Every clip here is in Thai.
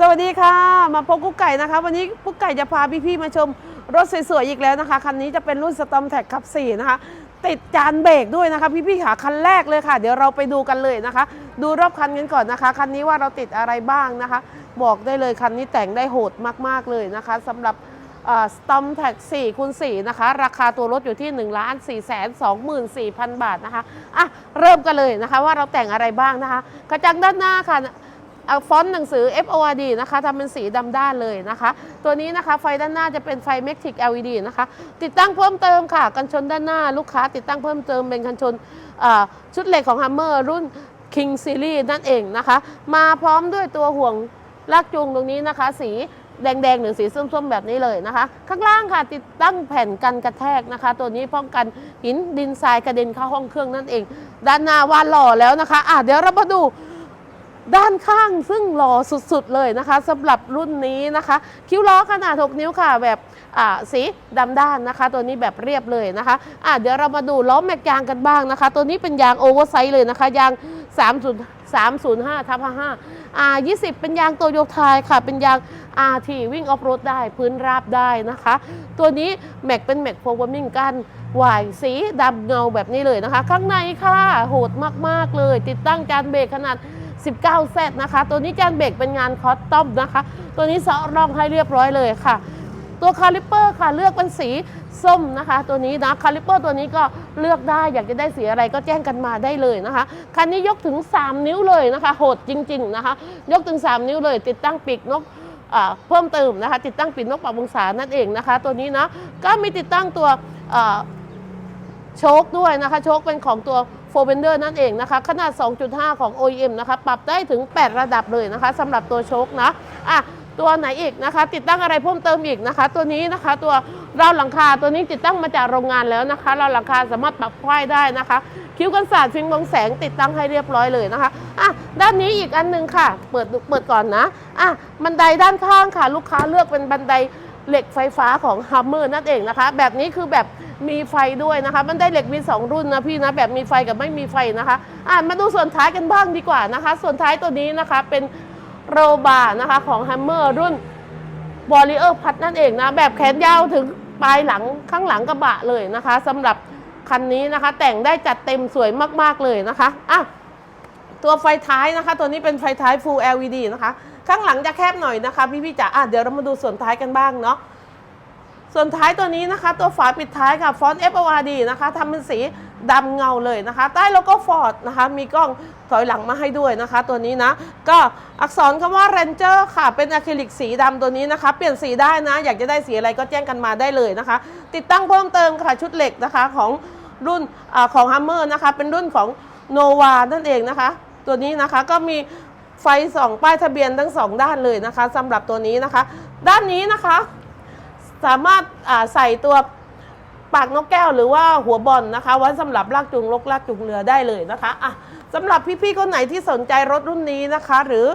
สวัสดีค่ะ มาพบกุ๊กไก่นะคะ วันนี้กุ๊กไก่จะพาพี่ๆมาชมรถสวยๆอีกแล้วนะคะ คันนี้จะเป็นรุ่นสตอมแท็กขับ 4 นะคะ ติดจานเบรกด้วยนะคะ พี่ๆค่ะคันแรกเลยค่ะ เดี๋ยวเราไปดูกันเลยนะคะ ดูรอบคันกันก่อนนะคะ คันนี้ว่าเราติดอะไรบ้างนะคะ บอกได้เลยคันนี้แต่งได้โหดมากๆเลยนะคะสำหรับสตอมแท็ก4คูณ4นะคะ ราคาตัวรถอยู่ที่ 1 4 2 4 0 0 0 บาทนะคะอะเริ่มกันเลยนะคะว่าเราแต่งอะไรบ้างนะคะ กระจังด้านหน้าค่ะ ฟอนต์หนังสือ FORD นะคะทำเป็นสีดำด้านเลยนะคะ ตัวนี้นะคะไฟด้านหน้าจะเป็นไฟ m a g i c LED นะคะ ติดตั้งเพิ่มเติมค่ะ กันชนด้านหน้าลูกค้า ติดตั้งเพิ่มเติมเป็นกันชนชุดเหล็กของ Hammer รุ่น King Series นั่นเองนะคะ มาพร้อมด้วยตัวห่วงลากจูงตรงนี้นะคะ สีแดงๆหรือสีส้มๆ แบบนี้เลยนะคะ ข้างล่างค่ะติดตั้งแผ่นกันกระแทกนะคะ ตัวนี้ป้องกันหินดินทรายกระเด็นเข้าห้องเครื่องนั่นเอง ด้านหน้าวานหล่อแล้วนะคะ อะเดี๋ยวเรามาดู ด้านข้างซึ่งหล่อสุดๆเลยนะคะสำหรับรุ่นนี้นะคะ คิ้วล้อขนาด 6 นิ้วค่ะแบบสีดำด้านนะคะ ตัวนี้แบบเรียบเลยนะคะะเดี๋ยวเรามาดูล้อแม็กยางกันบ้างนะคะ ตัวนี้เป็นยางโอเวอร์ไซส์เลยนะคะยาง 30 305ทับ55อ่า20 เป็นยางโตโยไทยค่ะ เป็นยาง RT วิ่งออฟโรดได้พื้นราบได้นะคะ ตัวนี้แม็กเป็นแม็กโฟร์วอร์มิ่งกันวายสีดำเงาแบบนี้เลยนะคะ ข้างในค่ะโหดมากๆเลย ติดตั้งจานเบรกขนาด 19เซตนะคะ ตัวนี้จานเบรกเป็นงานคอสตอมนะคะ ตัวนี้เซาะร่องให้เรียบร้อยเลยค่ะ ตัวคาลิปเปอร์ค่ะเลือกเป็นสีส้มนะคะ ตัวนี้นะคาลิปเปอร์ตัวนี้ก็เลือกได้อยากจะได้สีอะไรก็แจ้งกันมาได้เลยนะคะคันนี้ยกถึง 3 นิ้วเลยนะคะ โหดจริง ๆนะคะ ยกถึง 3 นิ้วเลย ติดตั้งปีกนกเพิ่มเติมนะคะ ติดตั้งปีกนกปรับองศานั่นเองนะคะ ตัวนี้นะก็มีติดตั้งตัว โชคด้วยนะคะ โชคเป็นของตัวโฟเบนเดอร์นั่นเองนะคะ ขนาด 2.5 ของ OEM นะคะ ปรับได้ถึง 8 ระดับเลยนะคะสำหรับตัวโชคนะอะตัวไหนอีกนะคะ ติดตั้งอะไรเพิ่มเติมอีกนะคะ ตัวนี้นะคะตัวราวหลังคาตัวนี้ติดตั้งมาจากโรงงานแล้วนะคะราวหลังคาสามารถปรับไขว้ได้นะคะ คิ้วกันศาสตร์ฟิล์มบังแสงติดตั้งให้เรียบร้อยเลยนะคะอะด้านนี้อีกอันหนึงค่ะ เปิดเปิดก่อนนะอะบันไดด้านข้างค่ะ ลูกค้าเลือกเป็นบันได เหล็กไฟฟ้าของฮัมเมอร์นั่นเองนะคะ แบบนี้คือแบบมีไฟด้วยนะคะ มันได้เหล็กมี 2 รุ่นนะพี่นะ แบบมีไฟกับไม่มีไฟนะคะอะมาดูส่วนท้ายกันบ้างดีกว่านะคะ ส่วนท้ายตัวนี้นะคะเป็นโรบาร์นะคะของฮัมเมอร์รุ่นบอลเออร์พัดนั่นเองนะ แบบแขนยาวถึงปลายหลังข้างหลังกระบะเลยนะคะสำหรับคันนี้นะคะ แต่งได้จัดเต็มสวยมาก ๆ เลยนะคะอะตัวไฟท้ายนะคะ ตัวนี้เป็นไฟท้าย Full LED นะคะ ข้างหลังจะแคบหน่อยนะคะพี่ๆจ๋าอะเดี๋ยวเรามาดูส่วนท้ายกันบ้างเนาะส่วนท้ายตัวนี้นะคะ ตัวฝาปิดท้ายค่ะฟอนต์ FORD นะคะทำเป็นสีดำเงาเลยนะคะ ใต้โลโก้ฟอร์ดนะคะ มีกล้องถอยหลังมาให้ด้วยนะคะ ตัวนี้นะ ก็อักษรคำว่า Ranger ค่ะ เป็นอะคริลิกสีดำตัวนี้นะคะ เปลี่ยนสีได้นะ อยากจะได้สีอะไรก็แจ้งกันมาได้เลยนะคะ ติดตั้งเพิ่มเติมค่ะ ชุดเหล็กนะคะของรุ่นอของ Hammer นะคะ เป็นรุ่นของ Nova นั่นเองนะคะ ตัวนี้นะคะก็มี ไฟสองป้ายทะเบียนทั้งสองด้านเลยนะคะสำหรับตัวนี้นะคะ ด้านนี้นะคะ สามารถใส่ตัวปากนกแก้วหรือว่าหัวบอลนะคะไว้สำหรับลากจูงลกลากจูงเรือได้เลยนะคะอะสำหรับพี่ๆคนไหนที่สนใจรถรุ่นนี้นะคะ หรือ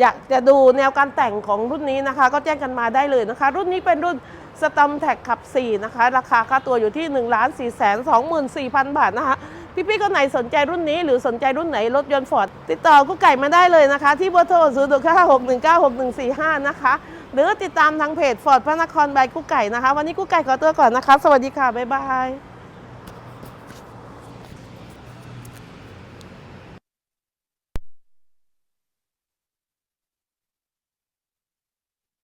อยากจะดูแนวการแต่งของรุ่นนี้นะคะ ก็แจ้งกันมาได้เลยนะคะ รุ่นนี้เป็นรุ่นสตอมแท็กขับ 4 นะคะ ราคาค่าตัวอยู่ที่ 1 4 2 4 0 0 0 บาทนะคะ พี่ๆคนไหนสนใจรุ่นนี้หรือสนใจรุ่นไหนรถยนต์ฟอร์ดติดต่อกุ๊กไก่มาได้เลยนะคะ ที่เบอร์โทร0 9 6 1 9 6 1 4 5 นะคะ หรือติดตามทางเพจฟอร์ดพระนครบายกุ๊กไก่นะคะ วันนี้กุ๊กไก่ขอตัวก่อนนะคะ สวัสดีค่ะ บ๊ายบาย